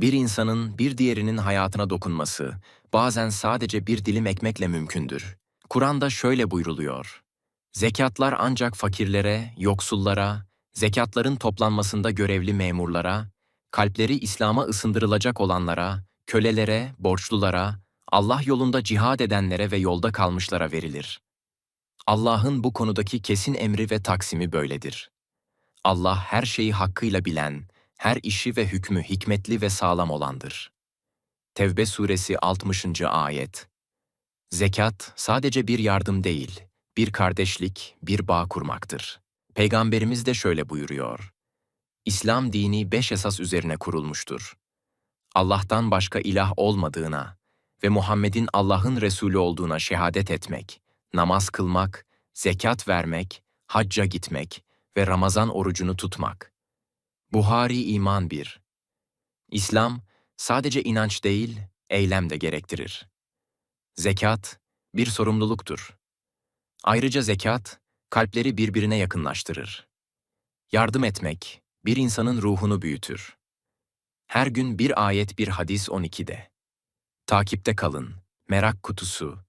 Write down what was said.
Bir insanın bir diğerinin hayatına dokunması bazen sadece bir dilim ekmekle mümkündür. Kur'an'da şöyle buyruluyor. Zekatlar ancak fakirlere, yoksullara, zekatların toplanmasında görevli memurlara, kalpleri İslam'a ısındırılacak olanlara, kölelere, borçlulara, Allah yolunda cihad edenlere ve yolda kalmışlara verilir. Allah'ın bu konudaki kesin emri ve taksimi böyledir. Allah her şeyi hakkıyla bilen, her işi ve hükmü hikmetli ve sağlam olandır. Tevbe suresi 60. ayet. Zekat sadece bir yardım değil, bir kardeşlik, bir bağ kurmaktır. Peygamberimiz de şöyle buyuruyor. İslam dini beş esas üzerine kurulmuştur. Allah'tan başka ilah olmadığına ve Muhammed'in Allah'ın Resulü olduğuna şehadet etmek, namaz kılmak, zekat vermek, hacca gitmek ve Ramazan orucunu tutmak. Buhari İman 1 İslam sadece inanç değil, eylem de gerektirir. Zekat bir sorumluluktur. Ayrıca zekat, kalpleri birbirine yakınlaştırır. Yardım etmek, bir insanın ruhunu büyütür. Her gün bir ayet bir hadis 12'de. Takipte kalın. Merak Kutusu